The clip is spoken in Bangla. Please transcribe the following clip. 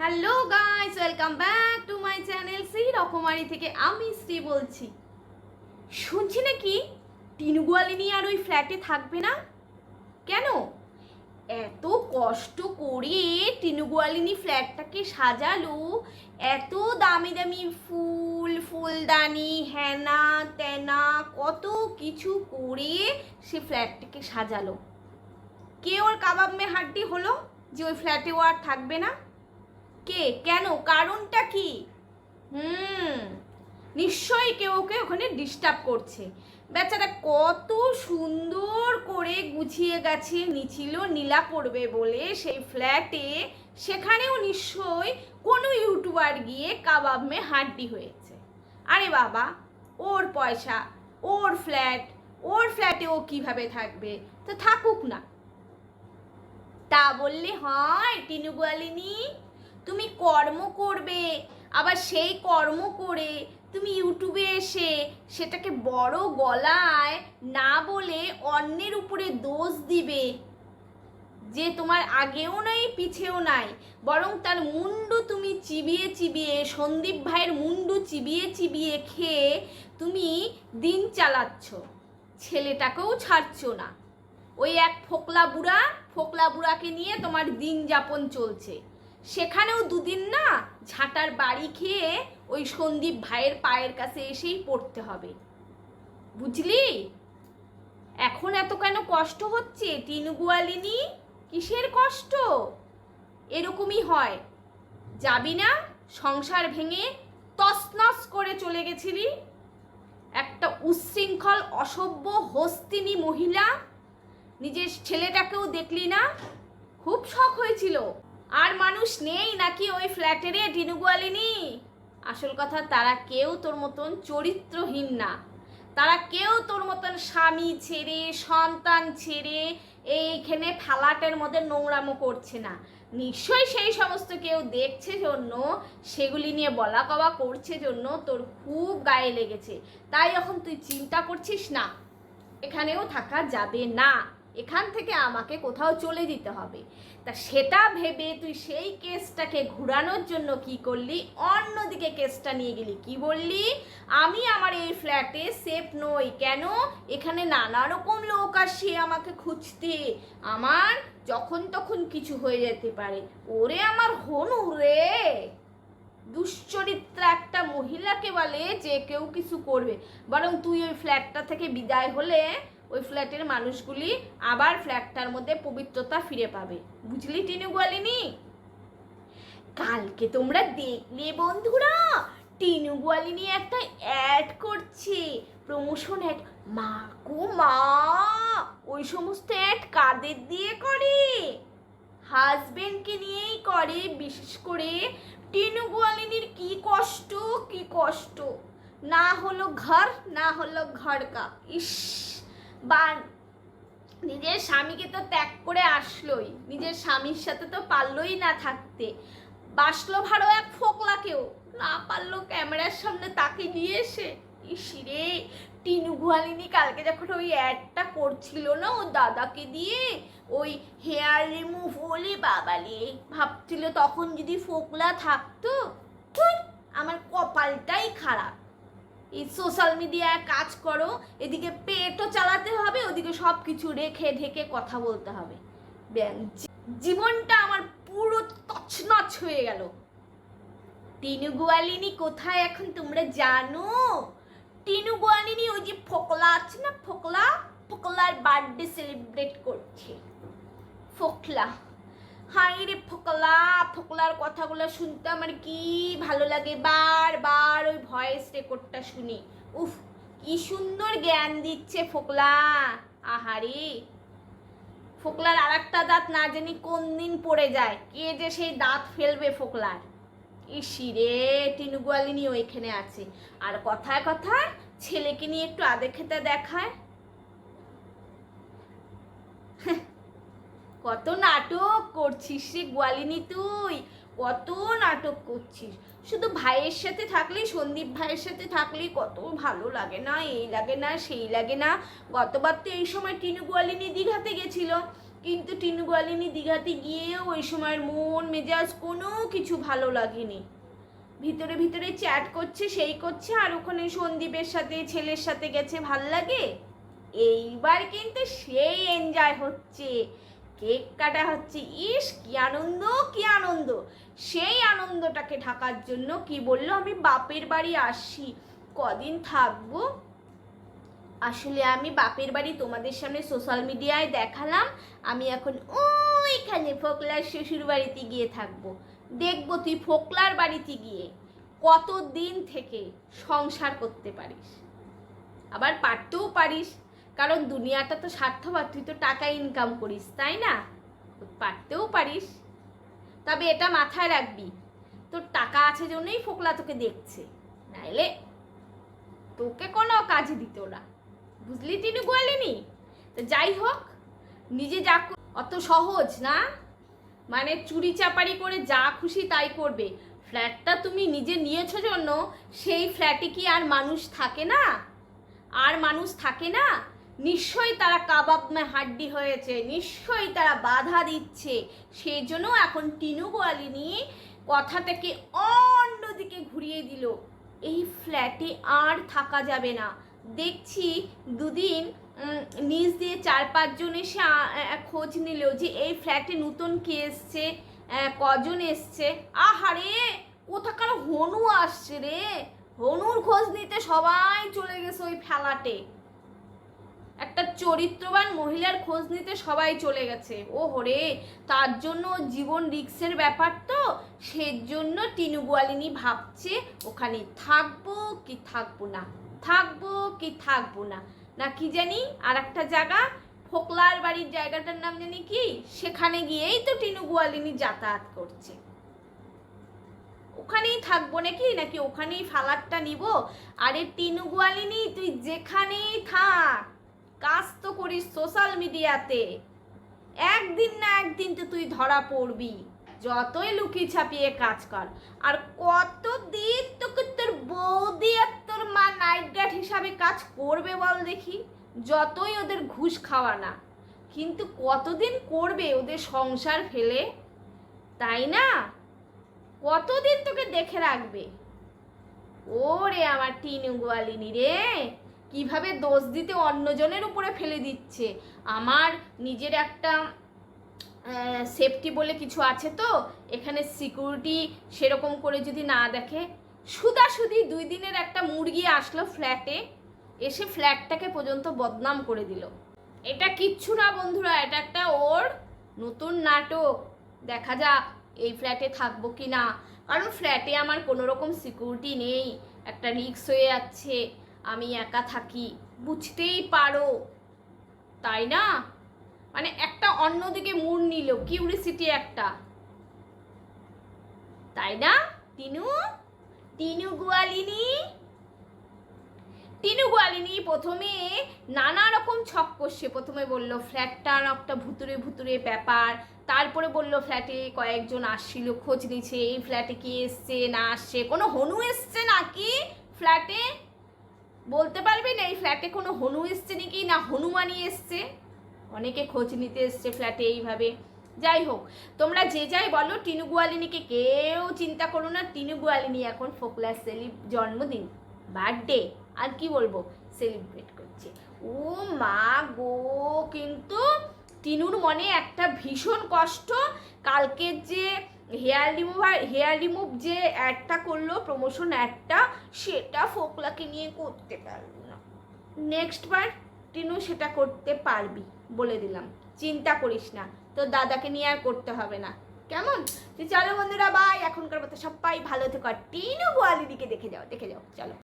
Hello guys welcome back to my channel Shri Rokomari থেকে আমি শ্রী বলছি। শুনছি নাকি টিনুগুয়ালিনী আর ওই ফ্ল্যাটে থাকবে না? কেন? এত কষ্ট করে টিনুগুয়ালিনী ফ্ল্যাটটাকে সাজালো। এত দামি দামি ফুল, ফুলদানি, হেনা, তেনা, কত কিছু করে সে ফ্ল্যাটটাকে সাজালো। কে ওর কাবাব মে হাড্ডি হলো যে ওই ফ্ল্যাটে ও আর থাকবে না? কে? কেন? কারণটা কি? হুম, নিশ্চয়ই কেউ ওকে ওখানে ডিস্টার্ব করছে। বেচারা কত সুন্দর করে গুছিয়ে গেছে নিছিল নীলা করবে বলে সেই ফ্ল্যাটে সেখানেও নিশ্চয়ই কোনো ইউটিউবার গিয়ে কাবাব মে হাড্ডি হয়েছে। আরে বাবা, ওর পয়সা, ওর ফ্ল্যাট ওর ফ্ল্যাটে ও কীভাবে থাকবে? তো থাকুক না। তা বললে হয় টিনুগুয়ালিনী তুমি কর্ম করবে, আবার সেই কর্ম করে তুমি ইউটিউবে এসে সেটাকে বড় গলায় না বলে অন্যের উপরে দোষ দিবে, যে তোমার আগেও নাই, পিছেও নাই। বরং তার মুন্ডু তুমি চিবিয়ে চিবিয়ে, সন্দীপ ভাইয়ের মুন্ডু চিবিয়ে চিবিয়ে খেয়ে তুমি দিন চালাচ্ছ, ছেলেটাকেও ছাড়ছ না। ওই এক ফোকলা বুড়া, ফোকলা বুড়াকে নিয়ে তোমার দিন যাপন চলছে। সেখানেও দুদিন না ঝাঁটার বাড়ি খেয়ে ওই সন্দীপ ভাইয়ের পায়ের কাছে এসেই পড়তে হবে। বুঝলি? এখন এত কেন কষ্ট হচ্ছে? টিনুগুয়ালিনী, কিসের কষ্ট? এরকমই হয়। যাবি না? সংসার ভেঙে তসনস করে চলে গেছিলি? একটা উচ্ছৃঙ্খল, অসভ্য, হস্তিনী মহিলা। নিজের ছেলেটাকেও দেখলি না? খুব শখ হয়েছিল। আর মানুষ নেই নাকি ওই ফ্ল্যাটেরে টিনুগুয়ালিনী আসল কথা, তারা কেউ তোর মতন চরিত্রহীন না। তারা কেউ তোর মতন স্বামী ছেড়ে, সন্তান ছেড়ে এইখানে ফ্ল্যাটের মধ্যে নোংরামো করছে না। নিশ্চয়ই সেই সমস্ত কেউ দেখছে জন্য, সেগুলি নিয়ে বলা কওয়া করছে জন্য তোর খুব গায়ে লেগেছে। তাই এখন তুই চিন্তা করছিস না, এখানেও থাকা যাবে না। এখান থেকে আমাকে কোথাও চলে যেতে হবে। তা সেটা ভেবে তুই সেই কেসটাকে ঘুরানোর জন্য কি করলি? অন্যদিকে কেসটা নিয়ে গেলি। কি বললি? আমি আমার এই ফ্ল্যাটে সেফ নই কেন? এখানে নানা রকম লোক আসে আমাকে খুঁজতে। আমার যখন তখন কিছু হয়ে যেতে পারে। ওরে আমার হনু রে! দুশ্চরিত্রা একটা মহিলাকে বলে যে কেউ কিছু করবে। বরং তুই ওই ফ্ল্যাটটা থেকে বিদায় হলে ওই ফ্ল্যাটের মানুষগুলি আবার ফ্ল্যাটটার মধ্যে পবিত্রতা ফিরে পাবে। বুঝলি, টিনু গোয়ালিনী? কালকে তোমরা দেখলে বন্ধুরা, টিনু গোয়ালিনী একটা অ্যাড করছে প্রমোশন অ্যাড মা গো মা, ওই সমস্ত অ্যাড কাদের দিয়ে করে? হাজবেন্ডকে নিয়েই করে, বিশেষ করে টিনু গোয়ালিনীর কি কষ্ট কি কষ্ট। না হলো ঘর, না হলো ঘর কা ইস। বা নিজের স্বামীকে তো ত্যাগ করে আসলোই, নিজের স্বামীর সাথে তো পারলোই না থাকতে। বাসলো ভাড়ো এক ফোকলাকেও, না পারল ক্যামেরার সামনে তাকে নিয়ে এসে। ইসিরে টিনু গুয়ালিনী কালকে যখন ওই অ্যাডটা করছিল না ও দাদাকে দিয়ে, ওই হেয়ার রিমুভ হলে বাবালে ভাবছিল তখন যদি ফোকলা থাকতো আমার কপালটাই খারাপ। এই সোশ্যাল মিডিয়ায় কাজ করো, এদিকে পেটও চালাতে হবে, ওদিকে সব কিছু রেখে ঢেকে কথা বলতে হবে। জীবনটা আমার পুরো তছনছ হয়ে গেল। টিনু গোয়ালিনী কোথায় এখন তোমরা জানো? টিনু গোয়ালিনী ওই যে ফোকলা আছে না, ফোকলা? ফোকলার বার্থডে সেলিব্রেট করছে। ফোকলা। হাই রে ফোকলা, ফোকলার কথাগুলো শুনতে আমার কি ভালো লাগে? বারবার ওই ভয়েস রেকর্ডটা শুনি। উফ, কি সুন্দর জ্ঞান দিচ্ছে ফোকলা। আহারে। ফোকলার আর একটা দাঁত না জানি কোন দিন পড়ে যায়। কে যে সেই দাঁত ফেলবে ফোকলার? ইসি রে টিনুগুয়ালিনী ওইখানে আছে। আর কথায় কথায় ছেলেকে নিয়ে একটু আদে খেতে দেখায়। কত নাটক করছিস রে গোয়ালিনী তুই? কত নাটক করছিস? শুধু ভাইয়ের সাথে থাকলে সন্দীপ ভাইয়ের সাথে থাকলে কত ভালো লাগে না, এই লাগে না, সেই লাগে না। গতবার তো এই সময় টিনু গোয়ালিনী দীঘাতে গেছিল। কিন্তু টিনু গোয়ালিনী দীঘাতে গিয়েও ওই সময়ের মন, মেজাজ কোনো কিছু ভালো লাগেনি। ভিতরে ভিতরে চ্যাট করছে, সেই করছে, আর ওখানে সন্দীপের সাথে, ছেলের সাথে গেছে, ভালো লাগে? এইবার কিন্তু সেই এনজয় হচ্ছে। কেক কাটা হচ্ছে। ইস, কি আনন্দ কি আনন্দ। সেই আনন্দটাকে ঢাকার জন্য কি বলল? আমি বাপের বাড়ি আসি। কদিন থাকব? আসলে আমি বাপের বাড়ি তোমাদের সামনে সোশ্যাল মিডিয়ায় দেখালাম। আমি এখন ওইখানে ফোকলার শ্বশুর বাড়িতে গিয়ে থাকব। দেখব তুই ফোকলার বাড়িতে গিয়ে কত দিন থেকে সংসার করতে পারিস? আবার পারতেও পারিস। কারণ দুনিয়াটা তো স্বার্থপর তুই তো টাকা ইনকাম করিস, তাই না? পারতেও পারিস। তবে এটা মাথায় রাখবি, তোর টাকা আছে জন্যই ফোকলা তোকে দেখছে, নাইলে তোকে কোনো কাজে দিত না। বুঝলি টিনু গোয়ালিনি? তো যাই হোক, নিজে যা অত সহজ না? মানে চুরি চাপারি করে যা খুশি তাই করবে। ফ্ল্যাটটা তুমি নিজে নিয়েছো জন্য, সেই ফ্ল্যাটে কি আর মানুষ থাকে না? আর মানুষ থাকে না? নিশ্চয়ই তারা কাবাব মে হাড্ডি হয়েছে, নিশ্চয়ই তারা বাধা দিচ্ছে। সেই জন্য এখন টিনু গোয়ালিনী কথাটাকে অন্যদিকে ঘুরিয়ে দিল। এই ফ্ল্যাটে আর থাকা যাবে না। দেখছি দুদিন নিচ দিয়ে চার পাঁচজন এসে খোঁজ নিল যে এই ফ্ল্যাটে নতুন কে এসছে কজন এসছে। আহারে, কোথাকার হনু আসছে রে। হনুর খোঁজ নিতে সবাই চলে গেছে ওই ফ্ল্যাটে একটা চরিত্রবান মহিলার খোঁজ নিতে সবাই চলে গেছে। ও হরে তার জন্য জীবন রিক্সের ব্যাপার তো? সেজন্য টিনু গোয়ালিনী ভাবছে, ওখানে থাকব কি থাকব না? থাকব কি থাকব না? না কি জানি? আর একটা জায়গা? ফোকলার বাড়ির জায়গাটার নাম জানি কি? সেখানে গিয়েই তো টিনু গোয়ালিনী যাতায়াত করছে। ওখানেই থাকব নাকি? নাকি ওখানেই ফালারটা নিব? আরে টিনু গোয়ালিনী, তুই যেখানেই থাক। কাজ তো করিস সোশ্যাল মিডিয়াতে একদিন না একদিন তো তুই ধরা পড়বি। যতই লুকিয়ে ছাপিয়ে কাজ কর। আর কত দিন তোকে তোর বৌদি আর তোর মা নাইট গার্ড হিসাবে কাজ করবে বল দেখি। যতই ওদের ঘুষ খাওয়া না। কিন্তু কতদিন করবে ওদের সংসার ফেলে? তাই না? কতদিন তোকে দেখে রাখবে? ওরে আমার টিনু গোয়ালিনী রে! কীভাবে দোষ দিতে অন্যজনের উপরে ফেলে দিচ্ছে? আমার নিজের একটা সেফটি বলে কিছু আছে তো? এখানে সিকিউরিটি সেরকম করে যদি না দেখে, সুদাসুদি দুই দিনের একটা মুরগি আসলো ফ্ল্যাটে এসে ফ্ল্যাটটাকে পর্যন্ত বদনাম করে দিল। এটা কিচ্ছু না বন্ধুরা, এটা একটা ওর নতুন নাটক। দেখা যাক এই ফ্ল্যাটে থাকব কি না কারণ ফ্ল্যাটে আমার কোনো রকম সিকিউরিটি নেই। একটা রিক্স হয়ে যাচ্ছে। আমি একা থাকি, বুঝতেই পারো। তাই না? মানে একটা অন্যদিকে মুড নিল কিউরিসিটি একটা। তাই না, টিনু? টিনু গোয়ালিনী? টিনু গোয়ালিনী প্রথমে নানা রকম ছক করছে। প্রথমে বলল ফ্ল্যাটটার একটা ভুতুরে ভুতুরে ব্যাপার। তারপরে বলল ফ্ল্যাটে কয়েকজন আসছিল, খোঁজ নিচ্ছে, এই ফ্ল্যাটে কি এসছে, না আসছে, কোনো হনু এসছে নাকি ফ্ল্যাটে বলতে পারবি না এই ফ্ল্যাটে কোনো হনু এসছে নাকি? না হনুমানি এসছে। অনেকে খোঁজ নিতে এসছে ফ্ল্যাটে এইভাবে। যাই হোক, তোমরা যে যাই বলো টিনু গোয়ালিনীকে কেউ চিন্তা করো না। টিনু গোয়ালিনী এখন ফোকলার সেলিব জন্মদিন, বার্থডে, আর কি বলব, সেলিব্রেট করছে। ও মা গো, কিন্তু টিনুর মনে একটা ভীষণ কষ্ট। কালকে যে হেয়ার রিমুভার হেয়ার রিমুভ যে অ্যাডটা করল প্রমোশন অ্যাডটা সেটা ফোকলাকে নিয়ে করতে পারল না। নেক্সট বার টিনু সেটা করতে পারবি বলে দিলাম। চিন্তা করিস না তো দাদাকে নিয়ে আর করতে হবে না। কেমন? চলো বন্ধুরা বাই এখনকার মতো সবাই ভালো থেকো। আর টিনু গোয়ালিদিকে দেখে যাও দেখে যাও। চলো।